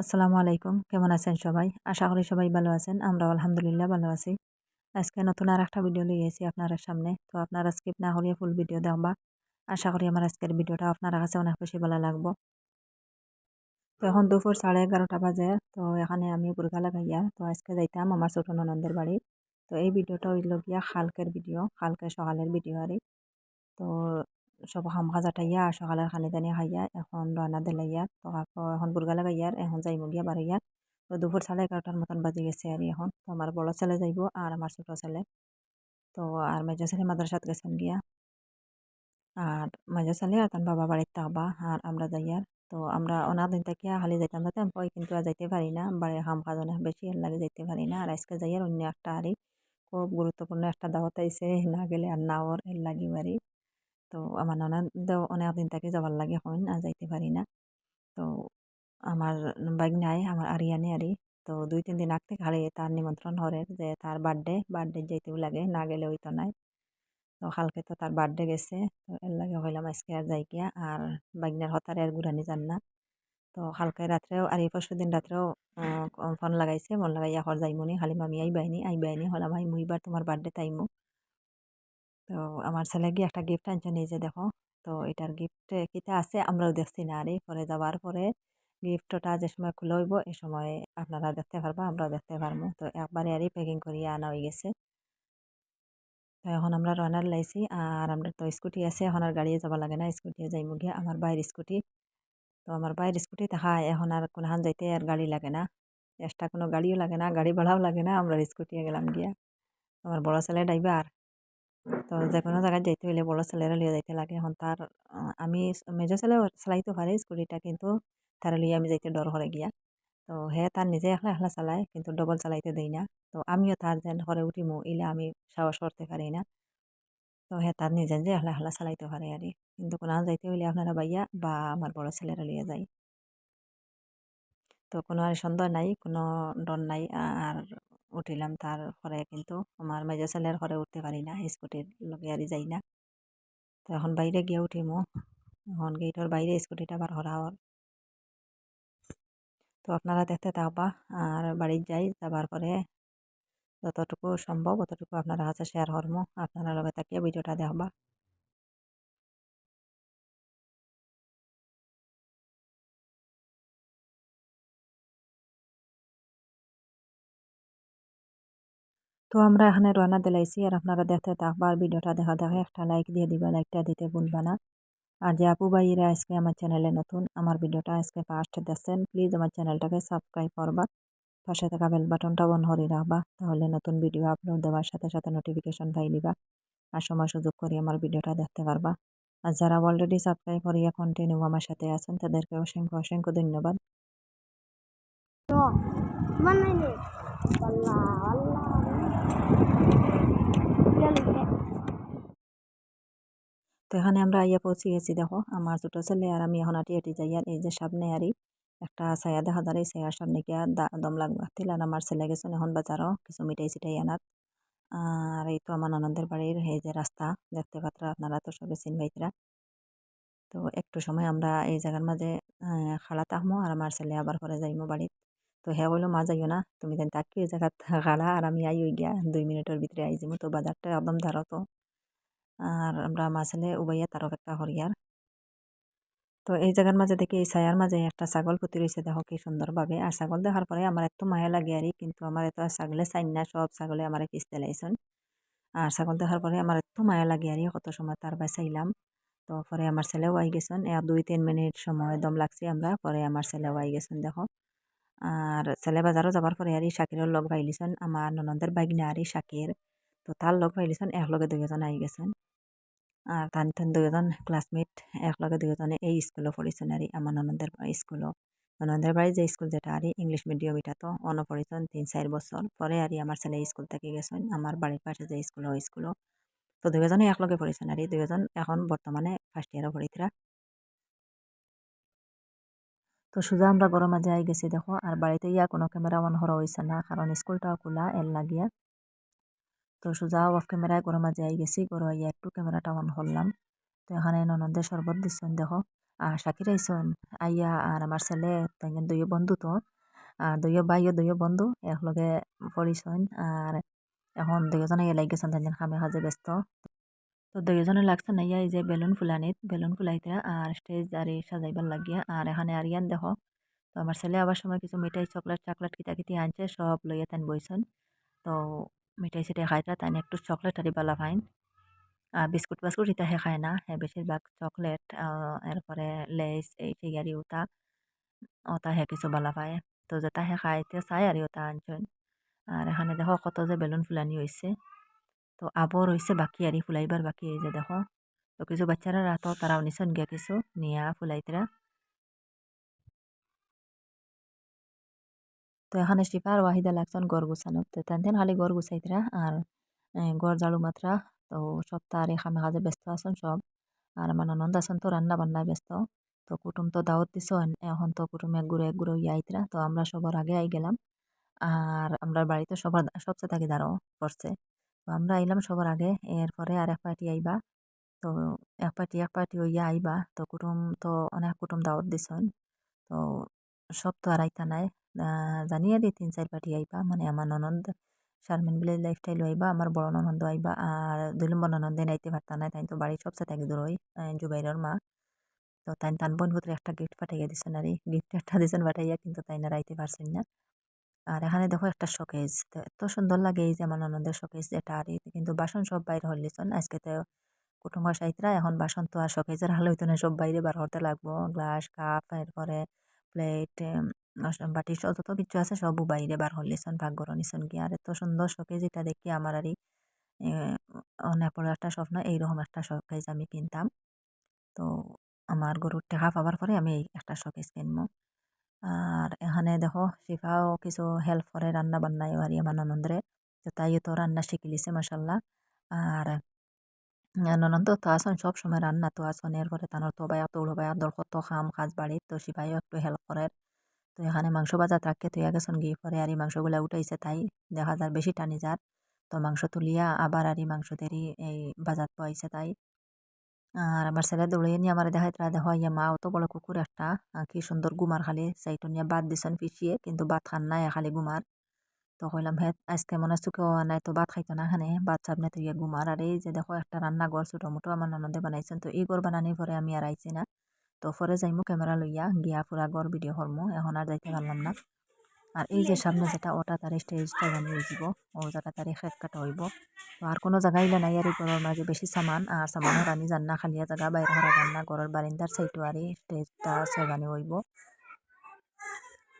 আসসালামু আলাইকুম। কেমন আছেন সবাই? আশা করি সবাই ভালো আছেন। আমরা আলহামদুলিল্লাহ ভালো আছি। আজকে নতুন আর একটা ভিডিও লিয়ে এসেছি আপনার সামনে। তো আপনারা স্কিপ না করিয়ে ফুল ভিডিও দেখবা। আশা করি আমার আজকের ভিডিওটা আপনার কাছে অনেক বেশি ভালো লাগবো। তো এখন দুপুর সাড়ে এগারোটা বাজে। তো এখানে আমি বুর্গা লাগাইয়া তো আজকে যাইতাম আমার ছোট ননদের বাড়ি। তো এই ভিডিওটা হইল গিয়া খালকের ভিডিও খালকে সকালের ভিডিও আর। তো সব হাম খাজা আর সকালের খানি দানি খাইয়া এখন রান্না দিলাইয়া তো এখন বুর্গা লাগাইয়ার এখন যাইমু গিয়া বাড়াইয়া তো দুপুর সাড়ে এগারোটার মতন বাজে গেছে আর এখন তো আমার বড় ছেলে যাইব আর আমার ছোট ছেলে তো আর মেজো ছেলে মাদ্রাসাত গেছেন গিয়া আর মেজো ছেলে আর তার বাবা বাড়িতে থাকবা আর আমরা যাইয়ার তো আমরা অনাদিন দিন থেকে হালি যাইতাম যাইতাম পয় কিন্তু আর যাইতে পারি না বাড়ি হাম অনেক বেশি এর লাগে যাইতে পারি না আর আজকে যাইয়ার অন্য একটা আরই খুব গুরুত্বপূর্ণ একটা দাওয়াত আইসে না গেলে আর না ওর এর লাগি বাড়ি তো আমার ননদও অনেক দিন থেকে যাবার লাগে হইন, আর যাইতে পারি না। তো আমার বাইক নাই আমার আরিয়ানে আরি তো দুই তিন দিন আগ থেকে খালি তার নিমন্ত্রণ হরে যে তার বার্থডে বার্থডে যেতেও লাগে, না গেলে হইতো নাই। তো কালকে তো তার বার্থডে গেছে, তো এর লাগে হইলাম আজকে আর যাই গিয়া আর বাগনার হতারে আর ঘুরানি যান না। তো কালকে রাত্রেও, আর এই পরশু দিন রাত্রেও ফোন লাগাইছে, মন লাগাইয়া হর যাইমুনি, খালি মামি আই বাইনি আই বাইনি হলাম আই মুইবার তোমার বার্থডে তাইমু তো আমার ছেলে গিয়ে একটা গিফট আনছে নিজে, দেখো। তো এটার গিফট কিতা আছে আমরাও দেখছি না। আরে পরে যাওয়ার পরে গিফটটা যে সময় খুলে হইব, এ সময় আপনারা দেখতে পারবা, আমরাও দেখতে পারব তো একবারে আরই প্যাকিং করিয়া আনা হয়ে গেছে। তো এখন আমরা রানার লাইছি, আর আমরা তো স্কুটি আছে, এখন আর গাড়িয়ে যাওয়া লাগে না। স্কুটি যাইমু গিয়া আমার বাইর স্কুটি তো আমার বাইরের স্কুটি দেখা এখন আর কোনখান যাইতে আর গাড়ি লাগে না। এক্সট্রা কোনো গাড়িও লাগে না, গাড়ি ভাড়াও লাগে না। আমরা স্কুটি গেলাম গিয়া। আমার বড় ছেলে ড্রাইভার তো যে কোনো জায়গায় যাইতে হইলে বড় ছেলেরা লিয়ে যাইতে লাগে এখন তার আমি মেজো ছেলে চালাইতে পারে স্কুটিটা কিন্তু তার লিয়ে আমি যাইতে ডর করে গিয়া তো হে তার নিজে একলা একলা চালায় কিন্তু ডবল চালাইতে দেই না তো আমিও তার যেন ঘরে উঠিমু ইলে আমি সাহস করতে পারি না তো হে তার নিজে যে একলা একলা চালাইতে পারে আর কিন্তু কোনো যাইতে হইলে আপনারা বাইয়া বা আমার বড় ছেলেরা লিয়ে যায় তো কোনো আর সন্দেহ নাই কোনো ডর নাই আর উঠিলাম। তারপরে কিন্তু আমার মেজো ছেলের ঘরে উঠতে পারি না স্কুটির লগে আর যাই না। তো এখন বাইরে গিয়ে উঠিমো এখন গেটের বাইরে স্কুটিটা বার করা হওয়ার তো আপনারা দেখতে থাকবা, আর বাড়ির যাই, যাবার পরে যতটুকু সম্ভব, অতটুকু আপনারা কাছে শেয়ার করব আপনারা লগে থাকিয়ে ভিডিওটা দেখবা। তো আমরা এখানে রান্না দিলাইছি আর আপনারা দেখতে থাকবার ভিডিওটা দেখা দেখে একটা লাইক দিয়ে দিবা লাইকটা দিতে ভুলবা না। আর যে আপু ভাইয়েরা আজকে আমার চ্যানেলে নতুন, আমার ভিডিওটা আজকে ফার্স্ট দেখছেন প্লিজ আমার চ্যানেলটাকে সাবস্ক্রাইব করবা। পাশে থাকা বেল বাটনটা বন হরে রাখবা, তাহলে নতুন ভিডিও আপলোড দেওয়ার সাথে সাথে নোটিফিকেশন পাই নিবা আর সময় সুযোগ করে আমার ভিডিওটা দেখতে পারবা। আর যারা অলরেডি সাবস্ক্রাইব করিয়া কন্টিনিউ আমার সাথে আছেন, তাদেরকে অসংখ্য অসংখ্য ধন্যবাদ। তো এখানে আমরা আইয়া পৌঁছে গেছি দেখো। আমার ছোটো ছেলে আর আমি এখন আটি আটি যাই আর এই যে সামনে আরই একটা ছায়া দেখা এই ছায়ার সামনে গিয়া দম লাগবা। তিল আর আমার ছেলে গেছেন এখন বাজারও কিছু মিঠাই চিটাই আনাত আর এই তো আমার ননদের বাড়ির এই যে রাস্তা, দেখতে পাত্রা, আপনারা তো সবে চিনবাইতরা তো একটু সময় আমরা এই জায়গার মাঝে খাড়া তাহমো আর আমার ছেলে আবার পরে যাইমো বাড়িত তো হ্যাঁ বলল মা যাইও না, তুমি দেন তাকি এই জায়গা খাড়া আর আমি আই গিয়া দুই মিনিটের ভিতরে আই যাব তো বাজারটা একদম ধারো তো আর আমরা মা ছেলে উবাইয়া তার অপেক্ষা হরিয়ার তো এই জায়গার মাঝে দেখি, এই ছায়ার মাঝে একটা ছাগল পুঁতি রয়েছে দেখো কি সুন্দরভাবে। আর ছাগল দেখার পরে আমার এত মায়া লাগে আর কিন্তু আমার এত ছাগলে চাই না, সব ছাগলে আমার কিস্তে লাইছেন। আর ছাগল দেখার পরে আমার এত মায়া লাগে আর কত সময় তার বাই চাইলাম তো পরে আমার ছেলেও আই গেছেন এক দুই তিন মিনিট সময় দম লাগছে আমরা, পরে আমার ছেলেও আই গেছেন, দেখো। আর ছেলে বাজারও যাবার পরে আর শাকিরের লগ ভাইলিছেন আমার ননদের বাইক না আর শাকির। তো তার লগ ভাইলিছেন একলগে দুইজন আই গেছেন। আর তান তান দুজন ক্লাসমেট একলগে দুজনে এই স্কুলে পড়েছেন আর আমার ননদের স্কুলও ননদের বাড়ি যে স্কুল যেটা আর ইংলিশ মিডিয়াম এটা তো অন পড়েছেন তিন চার বছর। পরে আর আমার ছেলে স্কুল থেকে গেছেন, আমার বাড়ির পাশে যে স্কুল ওই স্কুলও তো দুজনে একলগে পড়েছেন আর দুজন এখন বর্তমানে ফার্স্ট ইয়ারও পড়িতরা। তো সোজা আমরা গরম মাঝে আই গেছি দেখো, আর বাড়িতে ইয়া কোনো ক্যামেরা অন হরা হয়েছে না, কারণ স্কুলটাও খোলা এর লাগিয়া। তো সোজা অফ ক্যামেরায় গরম মাঝে আই গেছি, গরম আইয়া একটু ক্যামেরাটা অন করলাম। তো এখানে ননদের শরবত দিচ্ছেন দেখো। আর শাকির আইসন আইয়া আর আমার ছেলে তাই দুইও বন্ধু তো। আর দুইও ভাইও দুইও বন্ধু, একলগে পড়িছন। আর এখন দুইজনে এলাই গেছেন তাই খামে কাজে ব্যস্ত। তো দুইজনে লাগছে না, ইয়া এই যে বেলুন ফুলানিত, বেলুন ফুলাইতে আর স্টেজ আর সাজাইবার লাগিয়া। আর এখানে আরিয়ান, দেখো। তো আমার ছেলে আবার সময় কিছু মিঠাই, চকলেট চকলেট কিতা কিতি আনছে, সব লইয়া তাই বইছেন। তো মিঠাই চিঠাই খাইতা তাই একটু চকলেট আরি বালা ফাইন বিস্কুট বাস্কুট ইতা খায় না হে বেশিরভাগ চকলেট এরপরে লেস এই চিগারি ওটা ওটা হে কিছু বালা পায় তো যেটা হে খাইতে চাই আর ওটা আনছেন আর এখানে দেখো কত যে বেলুন ফুলানি হয়েছে তো আবর হয়েছে বাকি আরি ফুলাইবার বাকি এই যে দেখো। তো কিছু বাচ্চারা রাতো তারাও নিছেন গিয়া কিছু নিয়া ফুলাইতরা তো এখানে শিফা আর ওয়াহিদা লাগছেন গড় গুছানো তো তেন তেন খালি গড় গুছাইতরা আর গড় ঝাড়ু মাত্রা। তো সপ্তাহ খামে কাজে ব্যস্ত আছেন সব। আর আমার ননদ আছেন তো রান্না বান্নায় ব্যস্ত। তো কুটুম তো দাওয়াত দিছেন, এখন তো কুটুম এক গুঁড়ো এক গুঁড়ো আইতরা। তো আমরা সবার আগে আই গেলাম। আর আমরা বাড়িতে সবার সবচেয়ে থাকি দাঁড়াও করছে। তো আমরা আইলাম সবার আগে, এরপরে আর এক পার্টি আইবা। তো এক পার্টি এক পার্টি হইয়া আইবা। তো কুটুম তো অনেক কুটুম দাওয়াত দিছেন। তো সব তো আর আইতা নাই। জানি আর তিন চার পার্টি আইবা মানে আমার ননদ শারমিন ভিলেজ লাইফস্টাইল আইবা, আমার বড় ননন্দ আইবা, আর দুই নম্বর ননন্দে নাইতে পারতা না তাই তো বাড়ির সবচেয়ে থাকি দূর হই জুবাইরের মা। তো তাই তান বোন পুত্রে একটা গিফট পাঠাইয়া দিছেন আর গিফট একটা দিছেন পাঠাইয়া কিন্তু তাই না রাইতে পারছেন না। আর এখানে দেখো একটা শোকেজ তো এত সুন্দর লাগে এই যে আমার ননদের শোকেজ এটা আর কিন্তু বাসন সব বাইরে হলিছন আজকে তো কুটুম্ব সাহিত্যরা এখন বাসন তো আর শোকেজের হাল হইতো না, সব বাইরে বার হতে লাগবো গ্লাস কাপ এরপরে প্লেট বাটি যত কিছু আছে সবও বাইরে বার হলিছন ভাগ্যর নিছন কি আর এত সুন্দর শোকেজ এটা দেখি আমার আর অনেক বড় একটা স্বপ্ন, এইরকম একটা শোকেজ আমি কিনতাম। তো আমার গরুর টেকা পাওয়ার পরে আমি একটা শোকেজ কিনবো। আর এখানে দেখো, শিফাও কিছু হেল্প করে রান্না বান্নায় আর আমার ননন্দরে। তো তাইও তো রান্না শিখিলিছে মাসাল্লাহ আর ননন্দ তো আসন সব সময় রান্না তো আসন এরপরে তানোর তো বায়া তোড়ো বায়া দর কত খাম, কাজ বাড়ির তো শিফাইও একটু হেল্প করে তো এখানে মাংস বাজার তাকে তুইয়া গেছেন গিয়ে পরে আর এই মাংসগুলা উঠাইছে তাই দেখা যায় বেশি টানি যার। তো মাংস তুলিয়া আবার আর এই মাংস দেরি এই বাজার পাইছে তাই। আর আমার ছেলে দৌড়িয়ে নিয়ে আমার দেখাই তারা দেখো ইয়া মা অত বড় কুকুর একটা কি সুন্দর গুমার খালি সাইটো নিয়ে বাদ দিছেন পিছিয়ে, কিন্তু ভাত খান নাই, খালি গুমার। তো কইলাম হ্যাঁ আজকে মনে চুকে নাই তো ভাত খাইতো না খানে ভাত সামনে তো ইয়ে গুমার আর এই যে দেখো, একটা রান্নাঘর ছোটো মোটো আমার ননদে বানাইছেন। তো এই ঘর বানানি পরে আমি আর আইছি না। তো পরে যাইমু ক্যামেরা লইয়া, গিয়া পুরা ঘর ভিডিও করমু। এখন আর যাইতে পারলাম না। আর এই যে সামনে যেটা, ওটা তার স্টেজটা জানি যাব ও জায়গা তার খেত কাটা হইব। তো আর কোনো জায়গা নাই। আর ঘরের মাঝে বেশি সামান। আর সামানের আনি জান্না খালিয়া জায়গা, বাইরে হরা জান্না ঘরের বারিন্দার সাইডও আর স্টেজটা সেগানি হইব।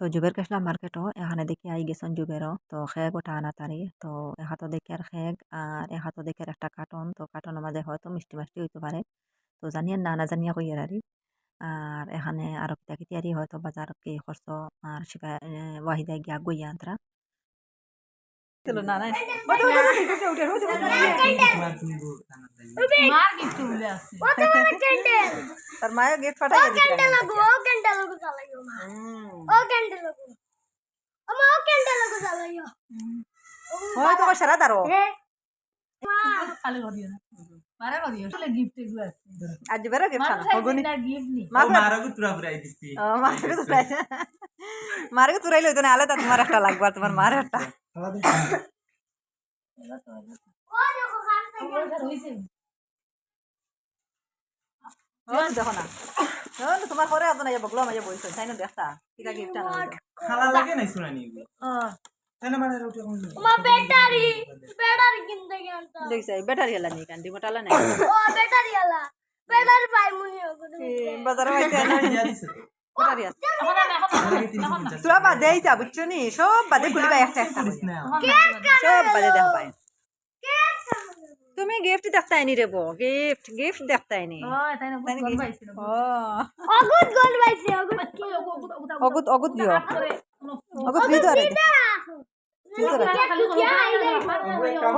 তো জুবের কাছলা মার্কেটও এখানে দেখি আই গেছেন জুবেরও তো খেগ ওঠা আনা তারি তো এহাতো দেখি আর খেগ আর এহাতো দেখি আর একটা কার্টন তো কার্টনের মাঝে হয়তো মিষ্টি মাষ্টি হইতে পারে তো জানিয়ে না না জানিয়া কই আর আর এখানে আরও কিতা কিতি আরি হয়তো বাজার কি খরচ আর শিকা ওয়াহিদা গিয়া গইয়া আন্তরা না না মার। কিছু বলে আছে? তার মায়ের গেট ফাটাই দিছে লাগো ও ঘণ্টা লাগো চালাইও মা। ও ঘণ্টা লাগো আমা ও ঘণ্টা লাগো চালাইও হয় তো সারা দারো। হে? খালি করিও না। মারা করিও চলে গিফট এগুলো আছে। আজ বেরো গেট ফাটা হগনি গিফট নি মারাগু তুরা ফুরাই দিছি। মারে তুরাই মারে তুরাই লইতো না আলাদা তোমার একটা লাগবা তোমার মার একটা। দেখো খান হইছে হন দেখো না। তোমার ঘরে না বগলো মাঝে বইছো তাই না দেখতা? কিটা গিফট আনা খালা লাগে নাই শুনানি তাই না মানে রুটি কোন মা ব্যাটারি! ব্যাটারি কিনতে গেলতা দেখছ ব্যাটারি হলা নি কান্দি মোটালা না ও ব্যাটারি আলা। ব্যাটারি পাই মুনি বাজারে হইতে না? দিয়া তো। ব্যাটারি আছে এখন না এখন লাগে 350 তোরা বাদে আইতা বুঝছ নি? সব বাদে খুলিবা একটা একটা। সব বাদে দেখা পায়। তুমি গিফট রে বো গল কি অগুত অগুত দিও।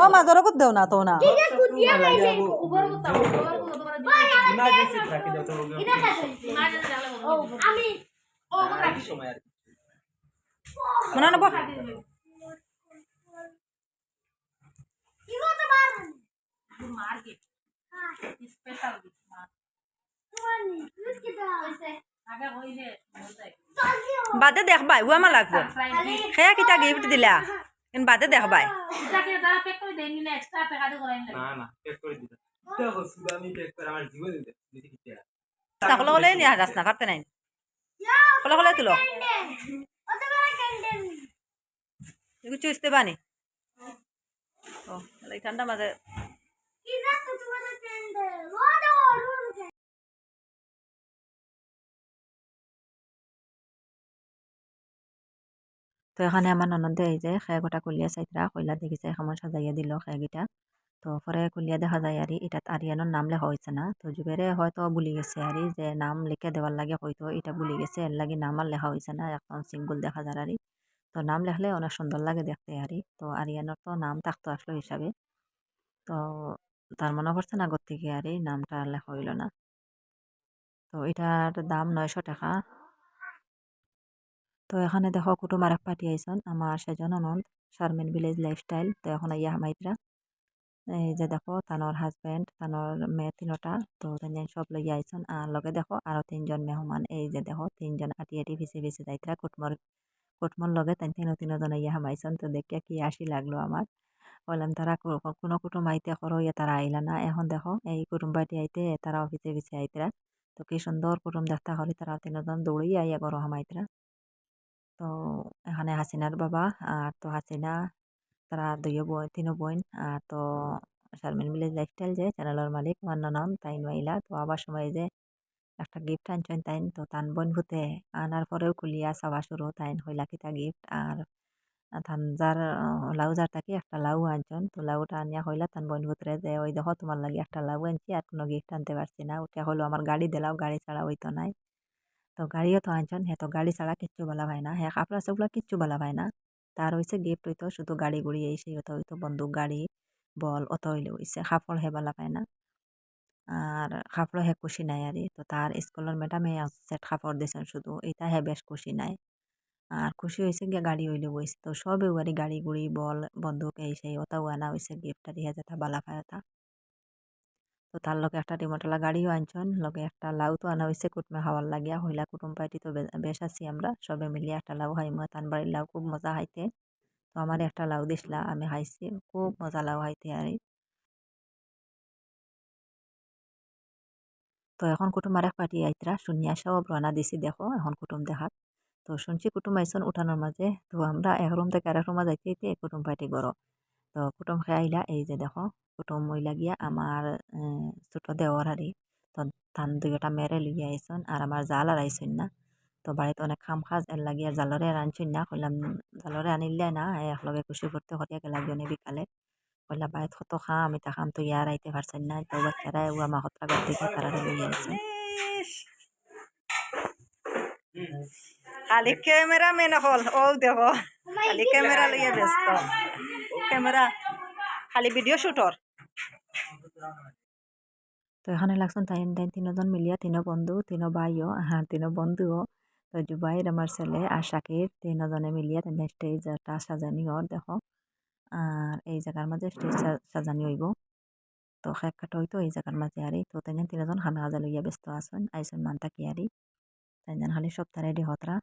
ও মাজর অগুত দেও না তো না। ইমার্জেন্সি রাখি দাও তো এটা খাইছে মাঝে জালে ও আমি রাখি সময় আর মনে নেব মার্কেট স্পেশাল বাদে দেখবাই ও আমার লাগবো সেয়া কিতা গিফট দিলা? কিন্তু বাদে দেখবাই তারা পেক করে দেয়নি না কাটতে নাই কলে কলে তুলো। অত বড় ক্যান্ডেল। এগুলো চুষতে বানি ও। এই ঠান্ডা মাঝে তো এখানে আমার ননদে এই যে খেয়ে গোটা কুলিয়া চাইতরা কইলা দেখিছে এখান সাজাইয়া দিল খেয়েগিটা তো পরে কুলিয়া দেখা যায় আর এটা আরিয়ানোর নাম লেখা হয়েছে না। তো যুবেরে হয়তো ভুলি গেছে আর যে নাম লিখে দেওয়ার লাগে হয়তো এটা ভুলি গেছে, এর লাগে নাম আর লেখা হয়েছে না এখন সিঙ্গুল দেখা যায় আর তো নাম লেখলে অনেক সুন্দর লাগে দেখতে আর তো আরিয়ানোর তো নাম থাকতো আসলো হিসাবে। তো তার মনে করছে না আগর থেকে আর নামটা লেখা হইল না। তো এটার দাম নয়শো টাকা। তো এখানে দেখো কুটুম আর এক আইসন, আমার সেজন অনন্ত, শারমিন ভিলেজ লাইফস্টাইল তো এখন ইয়া হামাইতরা। এই যে দেখো তানোর হাজবেন্ড তানোর মেয়ে তিনটা তো তিনজন সব লইয়া আইসন আর লগে দেখো আরও তিনজন মেহমান এই যে দেখো তিনজন আটি আটি ভিসে ভিসে যাইতরা কুটমর কুটমর লগে তিন তিন তিনজন ইয়া হামাইছন তো দেখিয়া কি আসি লাগল আমার বললাম তারা কোনো কুটুম আইতে করো ইয়া তারা আইলা না এখন দেখো এই কুটুম পার্টি আইতে তারা অফিসে ভিসে আইতরা তো কি সুন্দর কুটুম দেখতে হলে তারা তিনজন দৌড়িয়ে আইয়া করো হামাইতরা তো এখানে হাসিনার বাবা আর তো হাসিনা তারা দুইও বোন, তিনও বোন। আর তো শারমিন ভিলেজ লাইফস্টাইল যে চ্যানেলের মালিক আমার ননন তাইন মাইলা। তো আবার সময় যে একটা গিফট আনছেন তাইন, তো তান বোন ভূতে আনার পরেও কুলিয়া চাওয়া শুরু, তাইন হইলা কিতা গিফট আর থান যার লাউ যার থাকি একটা লাউ আনছেন, তো লাউটা আনিয়া হইলা তান বোন ভূতরে যে, ওই দেখো তোমার লাগে একটা লাউ আনছি, আর কোনো গিফট আনতে পারছি না। ওটা হলো আমার গাড়ি দিলাও, গাড়ি ছাড়া হইতো নাই। তো গাড়িও তো আনছেন, হে তো গাড়ি ছাড়া কিচ্ছু বলা হয় না। হ্যাঁ কাপড়া চোপড়া কিচ্ছু বলা হয় না। তার হয়েছে গিফট হইতো, শুধু গাড়ি গুড়ি এই সেই হতো হইতো বন্দুক, গাড়ি, বল, অত হইলে হইছে কাপড় হে বলা পায় না। আর কাপড় হে খুশি নাই আর। তো তার স্কুলের ম্যাডামে সেট কাপড় দিয়েছেন শুধু এটা হে বেশ খুশি নাই। আর খুশি হয়েছে গিয়ে গাড়ি হইলে বইছে। তো সবে গাড়ি গুড়ি বল, বন্দুক এই সেই ওটাও আনা হয়েছে গিফটটা রেহে যেটা বালা পায় ওটা তো তার লগে একটা রিমোটলা গাড়িও আনছন, লগে একটা লাউ তো আনা হয়েছে কুটমে খাওয়ার লাগিয়া। হইলা কুটুম পার্টি তো বেশ আছি আমরা, সবে মিলিয়ে একটা লাউ খাইমু। তান বাড়ির লাউ খুব মজা খাইতে। তো আমার একটা লাউ দিসলা, আমি খাইছি, খুব মজা লাউ খাইতে আর। তো এখন কুটুম আর এক পাটি আইতরা, শুনিয়া সব রানা দিছি দেখো, এখন কুটুম দেখাত। তো শুনছি কুটুম আইসন উঠানোর মাঝে, তো আমরা এক রুম থেকে আরেক রুমে যাইতে কুটুম পার্টি করো তো কুটুম খেয়ে আইলা এই যে দেখো, কুটুম মইলা গিয়া আমার ছোট দেওয়ার হারি তো ধান দুইটা মেরে লিয়ে আইসন আর আমার জাল আর আইসন না। তো বাড়িতে অনেক খাম খাজ এর লাগিয়া জালরে আর আনছুন না, কইলাম জালরে আনিলে না একলগে খুশি করতে করিয়া গেলা গিয়ে বিকালে। কইলা বাড়িত কত খাম তা খাম, তো ইয়ার আইতে পারছেন না তো বাচ্চারা ও আমার হত্রা করতে তারা লইয়া আইসন খালি ক্যামেরা মেন হল ও দেখো খালি ক্যামেরা লইয়া ব্যস্ত। ক্যামেরা, খালি ভিডিও শুটর তো এখানে লাগছেন তাই তাই তিনজন মিলিয়া, তিন বন্ধু, তিন ভাইও আর তিন বন্ধুও। তো জুবাইর আমার ছেলে আর শাকির তিনজনে মিলিয়া তেন স্টেজ একটা সাজানি হর দেখো। আর এই জায়গার মাঝে স্টেজ সাজানি হইব। তো খেক কাটা হইতো এই জায়গার মাঝে আরি তো তেন তিনজন খানা খাজা লইয়া ব্যস্ত আছেন আইসন মানতা কি আরি তেন খালি সপ্তাহ রেডি হতরা।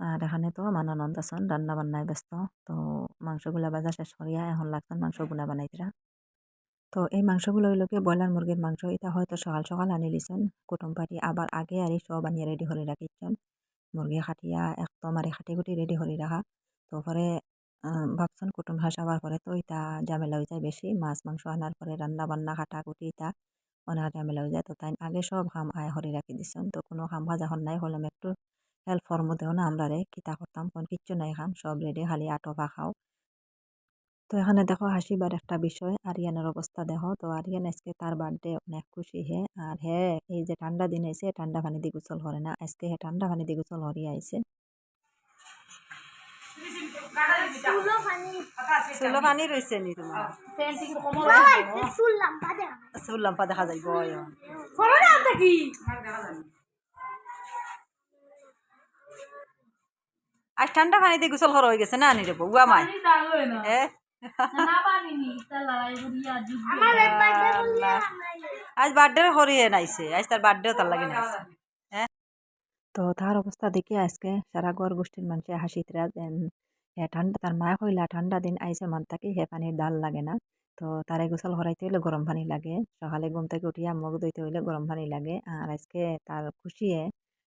আর এখানে তো আমার ননদ আছেন রান্না বান্নায় ব্যস্ত। তো মাংসগুলা বাজা শেষ করিয়া এখন লাগছেন মাংস গুনা বানাইতরা তো এই মাংসগুলো হইল কি ব্রয়লার মুরগির মাংস এটা হয়তো সকাল সকাল আনি লিছেন কুটুম পাটি আবার আগে আর সব আনিয়ে রেডি করে রাখিছেন মুরগি খাটিয়া একদম আর খাটি কুটি রেডি করে রাখা তো পরে ভাবছেন কুটুম হাসাবার পরে তো এটা ঝামেলা হয়ে যায় বেশি মাছ, মাংস আনার পরে রান্না বান্না কাটা কুটি এটা অনেক ঝামেলা হয়ে যায়। তো তাই আগে সব খাম আয় হরে রাখি দিছেন তো কোনো খাম ভাজা হন নাই হলাম একটু হেল্প ফর্ম দেও না আমরা রে কিতা করতাম কোন কিচ্ছু নাই খাম সব রেডি খালি আটো বা খাও। তো এখানে দেখো হাসিবার একটা বিষয় আরিয়ানের অবস্থা দেখো তো আরিয়ান আজকে তার বার্থডে অনেক খুশি হে আর হে এই যে ঠান্ডা দিন আইছে ঠান্ডা পানি দিয়ে গোসল করে না আজকে হে ঠান্ডা পানি দিয়ে গোসল হরিয়া আইছে। চুলো পানি। রয়েছে নি তোমার? বাবা চুল লম্বা দেখা চুল লম্পা দেখা যাইব আজ ঠান্ডা পানি দিয়ে গোসল করা হয়ে গেছে না নি রে বউয়া মাই। আজ বার্থডে হরিয়ে নাইছে আজ তার বার্থডেও তার লাগে নাইছে। হ্যাঁ তো তার অবস্থা দেখে আজকে সারা ঘর গোষ্ঠীর মানুষে হাসিতরা দেন হে ঠান্ডা তার মায়া কইলা ঠান্ডা দিন আইসে মান থাকি হে পানির ডাল লাগে না। তো তারে গোসল হরাইতে হইলে গরম পানি লাগে সকালে ঘুম থেকে উঠিয়া মুখ ধুইতে হইলে গরম পানি লাগে আর আজকে তার খুশিয়ে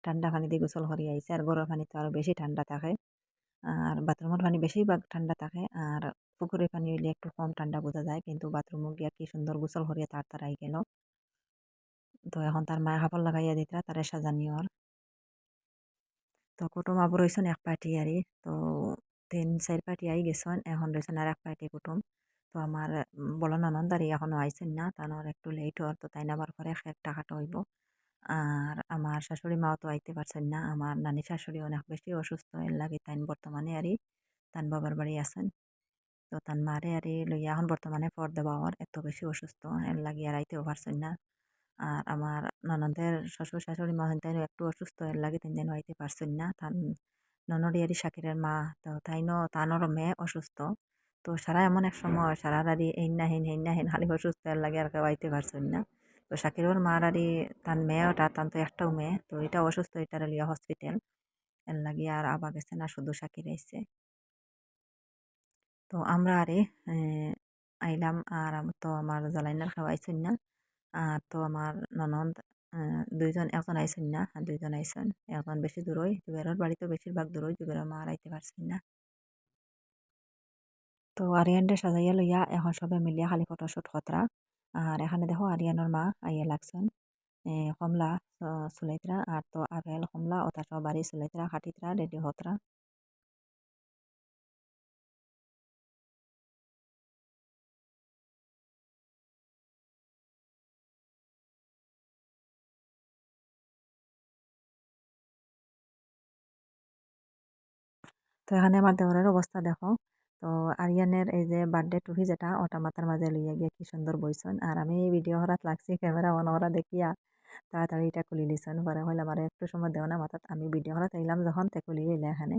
ঠান্ডা পানি দিয়ে গোসল হরিয়ে আইছে। আর গরম পানি তো আরও বেশি ঠান্ডা থাকে। আর বাথরুমের পানি বেশিরভাগ ঠান্ডা থাকে। আর পুকুরের পানি হইলে একটু কম ঠান্ডা বোঝা যায়। কিন্তু বাথরুমে গিয়া কি সুন্দর গোসল হরিয়া তার তার আই গেল। তো এখন তার মায়া কাপড় লাগাইয়া দিতরা, তারে সাজানি ওর তো কুটুম আবু রয়েছেন এক পার্টি আরি তো তিন, চার পার্টি আই গেছেন। এখন রয়েছেন আর এক পার্টি কুটুম। তো আমার বলো ননন্দারি এখনও আইছেন না। তানোর একটু লেট হওয়ার তো তাই নাবার পরে এক টাকাটা হইব। আর আমার শাশুড়ি মাও তো আইতে পারছেন না। আমার নানি শাশুড়ি অনেক বেশি অসুস্থ, এর লাগে তাই বর্তমানে আরই তান বাবার বাড়ি আছেন। তো তান মারে আরই লইয়া এখন বর্তমানে পর দেওয়া ওর এত বেশি অসুস্থ, এর লাগে আর আইতেও পারছেন না। আর আমার ননদের শ্বশুর শাশুড়ি মা তাইনও একটু অসুস্থ, এর লাগে তিন দিন আইতে পারছেন না। তান ননডিয়ারি শাকিরের মা, তো তাইনও তানোর মেয়ে অসুস্থ। তো সারা এমন এক সময়, সারার আরি এই না হেন হেন না হেন খালি অসুস্থ, এর লাগে আর কেউ আইতে পারছেন না। তো শাকিরের মার আরি তান মেয়ে ওটা তান তো একটাও মেয়ে, তো এটা অসুস্থ এটার লিয়া হসপিটাল এর লাগে আর আবা গেছে না, শুধু শাকির আইছে। তো আমরা আরে আইলাম আর তো আমার জালাইনার খাওয়াইছেন না। আর তো আমার ননদ দুইজন, একজন আইছেন না, আর দুইজন আইছেন একজন বেশি দূরই জুবেরের বাড়ি তো বেশিরভাগ দূরই জুবেরের মা আর আইতে পারছেন না। তো আরিয়ানরে সাজাইয়া লইয়া এখন সবে মিলিয়া খালি ফটোশুট খতরা আর এখানে দেখো আরিয়ানোর মা আইয়া লাগছেন কমলা সুলাইতরা আর তো আপেল কমলা ওটা সব বাড়ি সুলাইতরা খাটিতরা রেডি হতরা তো এখানে আমার দেওরের অবস্থা দেখো তো আরিয়ানের এই যে বার্থডে টুপি যেটা, ওটা মাথার মাঝে লইয়া গিয়ে কি সুন্দর বইছেন আর আমি এই ভিডিও হরাত লাগছি ক্যামেরা অন ওরা দেখিয়া তাড়াতাড়ি এটা খুলি লিছেন পরে হইলাম আমার একটু সময় দেও না মাথাত। আমি ভিডিও হরাত আইলাম যখন, তে খুলি এলে এখানে।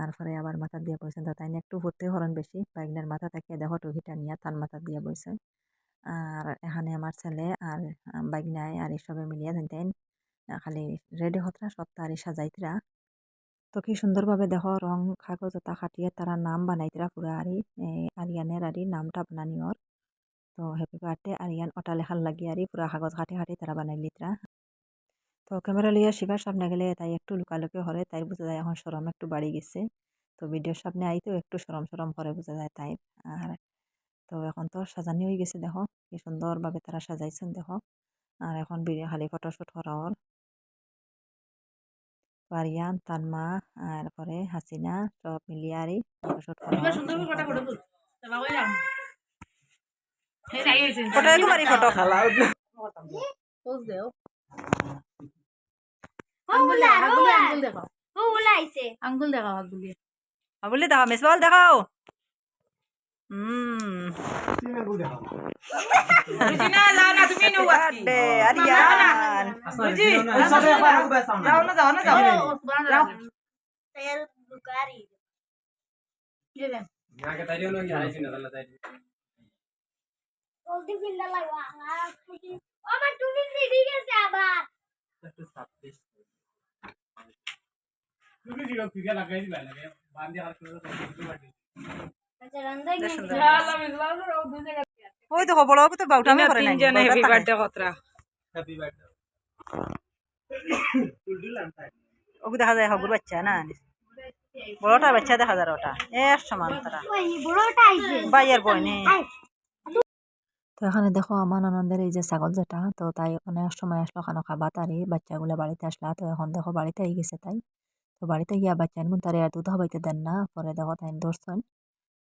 আর পরে আবার মাথা দিয়ে বইছেন তাই নিয়ে একটু ফুর্তি হরণ বেশি। বাইকনের মাথা থেকে দেখো টুপিটা নিয়ে তার মাথা দিয়ে বইছেন আর এখানে আমার ছেলে আর বাইকনায় আর এসবে মিলিয়ে দেন খালি রেডি হতরা সব তারি সাজাইতরা তো কি সুন্দরভাবে দেখো, রং, কাগজ ওটা খাটিয়ে তারা নাম বানাইতরা পুরা আরি আরিয়ানের আরি নামটা বানানি ওর। তো হ্যাপি বার্থডে আরিয়ান, ওটা লেখার লাগি আরি, পুরা কাগজ খাটি খাটি তারা বানাই লিতরা তো ক্যামেরা লিয়ে শিবার সামনে গেলে তাই একটু লুকালুকি হরে, তাই বোঝা যায় এখন সরম একটু বাড়ি গেছে। তো ভিডিওর সামনে আইতেও একটু সরম সরম করে বোঝা যায় তাই। আর তো এখন তো সাজানি হয়ে গেছে দেখো, কি সুন্দরভাবে তারা সাজাইছেন দেখো। আর এখন খালি ফটোশুট করা ওর আরিয়ান তার মা আর পরে হাসিনা সব মিলিয়ে আরই ফটো ওগুলা আঙ্গুল দেখাও ওগুলা আইছে। আবার লাগাই দিবা লাগে বান্ধি আর আচ্ছা জায়গা ওই তো বড় তো বাউটামি করে নাই? তিনজনে হ্যাপি বার্থডে কতরা হ্যাপি বার্থডে দেখা যায় হগুর বাচ্চা না? বড়টা বাচ্চা দেখা যায় ওটা। এর সমান তারা। ওই বড়টা আইছে বাইয়ের বই নেই তো এখানে দেখো আমার আনন্দের এই যে ছাগল যেটা তো তাই অনেক সময় আসলো খানো খাবা তারই বাচ্চাগুলো বাড়িতে আসলা তো এখন দেখো বাড়িতে গেছে তাই। তো বাড়িতে গিয়া বাচ্চা গুন তারে আর দুধ হবাইতে দেন না পরে দেখো তাই ধরছেন।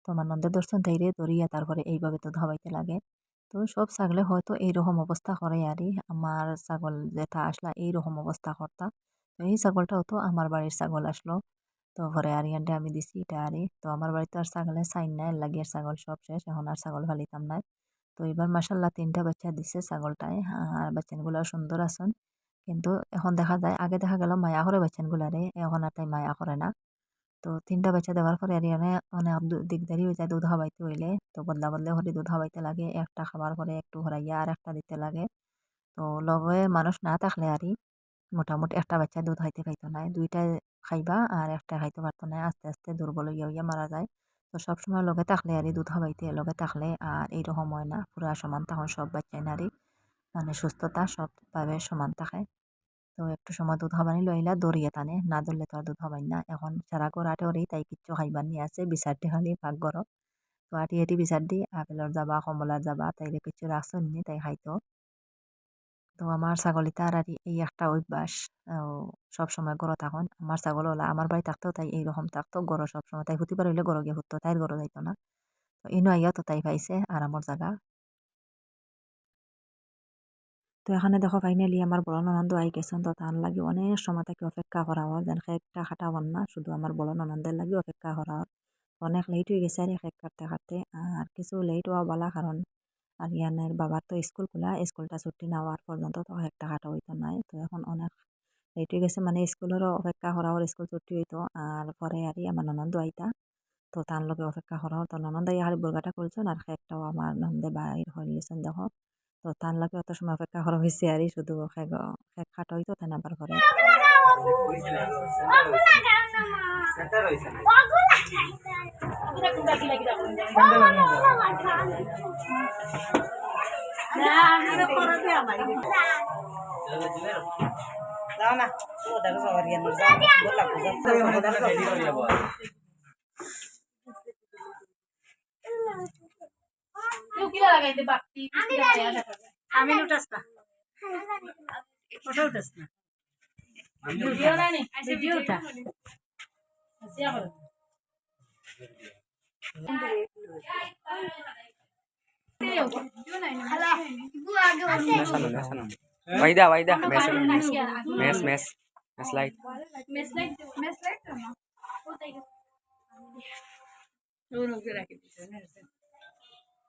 তো আমার নন্দের দর্শন তাইরে ধরিয়া তারপরে এইভাবে তো ধাবাইতে লাগে। তো সব ছাগলে হয়তো এইরকম অবস্থা করে আরই আমার ছাগল যেটা আসলা এইরকম অবস্থা করতা। তো এই ছাগলটাও তো আমার বাড়ির ছাগল আসলো। তো ঘরে পরে আরিয়ানটা আমি দিছি এটা আরি। তো আমার বাড়িতে আর ছাগলের সাইন নাই লাগে আর ছাগল সব শেষ। এখন আর ছাগল ফালিতাম নাই। তো এবার মাসাল্লাহ তিনটা বাচ্চা দিছে ছাগলটায়। আর বাচ্চাগুলো সুন্দর আছেন কিন্তু এখন দেখা যায়, আগে দেখা গেল মায়া করে বাচ্চাগুলারে এখন আর তাই মায়া করে না। তো তিনটা বাচ্চা দেওয়ার পরে আর অনেক অনেক দু- দিকদারি হয়ে যায় দুধ হাবাইতে হইলে তো বদলা বদলে হলে দুধ হাবাইতে লাগে একটা খাবার পরে একটু হরাইয়া আর একটা দিতে লাগে তো লগে মানুষ না থাকলে আরই মোটামুটি একটা বাচ্চা দুধ খাইতে পাইতো না দুইটা খাইবা আর একটা খাইতে পারতো না আস্তে আস্তে দুর্বল হইয়া হইয়া মারা যায় তো সবসময় লগে থাকলে আরই দুধ খাওয়াইতে লগে থাকলে আর এইরকম হয় না পুরা সমান তখন সব বাচ্চাই নারী মানে সুস্থতা সবভাবে সমান থাকে তো একটু সময় দুধ খাবানি লইলা দৌড়িয়ে টানে। না ধরলে তো আর দুধ খাবাই না। এখন সারা ঘর আটে ওরেই তাই কিচ্ছু খাইবার নিয়ে আছে। বিচারটি খালি ভাগ ঘর তো আটি আটি বিচার দি আপেলর যাবা কমলার যাবা তাইলে কিছু রাখছো নি, তাই খাইতো। তো আমার ছাগলিতার আর এই একটা অভ্যাস। সব সময় গড় থাকুন। আমার ছাগল হলা আমার বাড়ি থাকতেও তাই এইরকম থাকতো। গড় সব সময় তাই হুতি পার হইলে গড় গিয়ে হুতো তাইর গড় যাইতো না। তো ইনো আইয়া তো তাই পাইছে আরামর জায়গা তো এখানে দেখো ফাইনালি আমার বড় ননন্দ আই গেছেন তো তার লাগে অনেক সময় তাকে অপেক্ষা করা হয়। যেন একটা খাটাবার না, শুধু আমার বড় ননন্দের লাগে অপেক্ষা করা হয়। অনেক লেট হয়ে গেছে আর এক কাটতে কাটতে আর কিছু লেট হওয়া বলা কারণ, আর ইয়ানের বাবার তো স্কুল খোলা স্কুলটা ছুটি না হওয়ার পর্যন্ত তো একটা হাঁটা হইতো নাই। তো এখন অনেক লেট হয়ে গেছে মানে স্কুলেরও অপেক্ষা করা ওর স্কুল ছুটি হইতো। আর পরে আর আমার ননন্দ আইতা, তো তার লগে অপেক্ষা করা তো ননন্দ খালি বুর্গাটা করছেন আর একটাও আমার নন্দে বাইর হয়ে গেছেন দেখো। তো তার লাগে অত সময় অপেক্ষা করা হয়েছে আর শুধু খেক খাটা হইতো তাই আবার করে না ও দেখো সবার জ্ঞান যাও গোলাপ যাও কেউ কিলা লাগাইতে পারতি আমি উঠাস না ওটা উঠাস না ভিডিও না নি ভিডিও উঠা হাসিয়া করো Waida, Waida, mes, mes, mes, mes light. হে আইছে কেক খাওয়া দে हाँ नाली करता है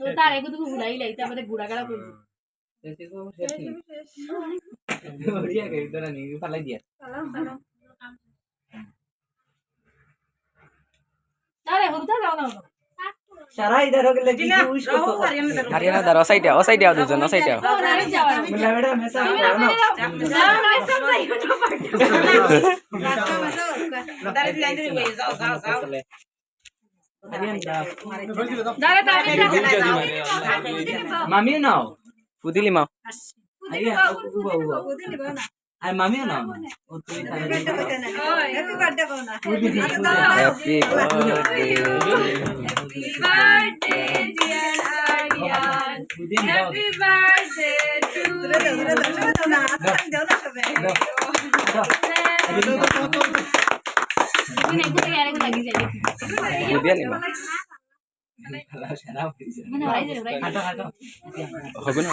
তো তার এগো তুমি ঘুরাই লাই তারপরে ঘুরা গেলা করবি जैसे মামিও নাও। পুদিলি মাও আর মামিও নাও। হ্যাপি বার্থডে হ্যাপি হবে না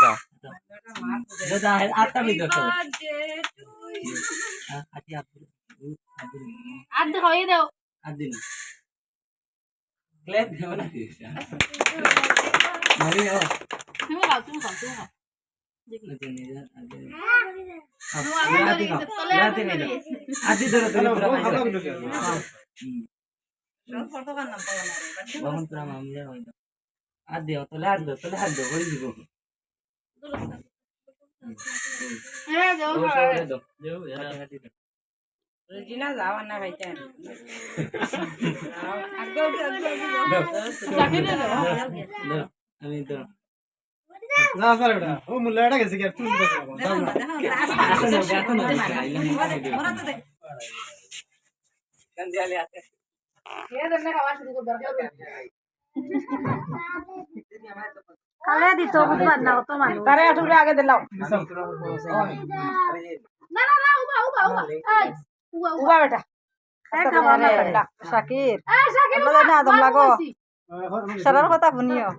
আর দেখো দাও আট দিন ক্লেপ দেব না তুমি খাও তুমি খাও তুমি খাও আদি ধরো ধরো আর তোলে দিব যাও না আমি তো কালে দিত বুঝবার না কত মানুষ। তারে করে আগে দিলাম। না না না উবা উবা উবা। এই উবা উবা। বেটা। শাকির লাগো তুমি সারার কথা শুনিও।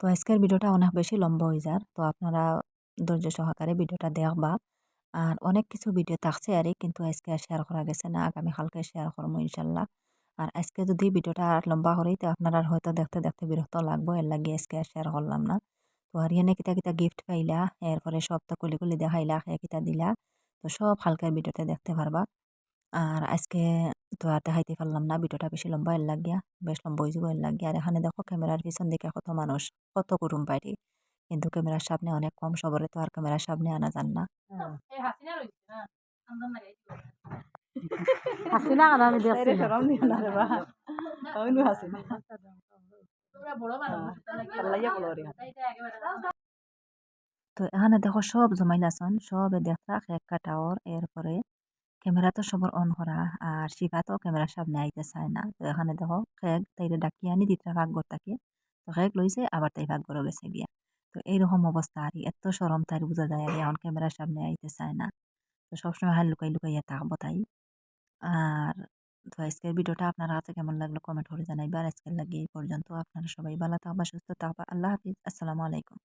তো আজকের ভিডিওটা অনেক বেশি লম্বা হয়ে যার তো আপনারা ধৈর্য সহকারে ভিডিওটা দেখবা। আর অনেক কিছু ভিডিও থাকছে আর কিন্তু আজকে আর শেয়ার করা গেছে না। আগামীকালকে শেয়ার করব ইনশাল্লাহ। আর আজকে যদি ভিডিওটা আর লম্বা করি তো আপনারা হয়তো দেখতে দেখতে বিরক্ত লাগবো, এর লাগে আজকে আর শেয়ার করলাম না। তো আর এনে কিতা কিতা গিফট পাইলা, এরপরে সব তো কুলি কুলি দেখাইলা কিতা দিলা, তো সব হালকার ভিডিওতে দেখতে পারবা। আর আজকে তো আর দেখাইতে পারলাম না ভিডিওটা বেশি লম্বা এর লাগিয়া বেশ লম্বা হয়ে যাব এর লাগিয়া। আর এখানে দেখো ক্যামেরার পিছন দিকে কত মানুষ কত কুটুম পাইটি কিন্তু ক্যামেরার সামনে অনেক কম সবরে তো আর ক্যামেরার সামনে আনা যান না। হাসিনা আমি দেখছি। তাইটা একেবারে তো এখানে দেখো সব জমাইলাছন সবে দেখা এক কাটাওর এরপরে ক্যামেরা তো সবর অন করা, আর শিফা তো ক্যামেরার সামনে আইতে চায় না। তো এখানে দেখো খেক তাইরে ডাকি আনি দিতে ভাগ তাকে তো খেক লইছে, আবার তাই ভাগ করে গেছে গিয়া। তো এইরকম অবস্থা, আর এত সরম তাই বোঝা যায়, আর এখন ক্যামেরার সামনে আইতে চায় না। তো সবসময় হাল লুকাই লুকাইয়া থাকব তাই। আর তো আজকের ভিডিওটা আপনার কাছে কেমন লাগল কমেন্ট করে জানাইবা। আর আজকের লাগে এই পর্যন্ত। আপনারা সবাই ভালো থাকবা, সুস্থ থাকবা। আল্লাহ হাফিজ। আসসালামু আলাইকুম।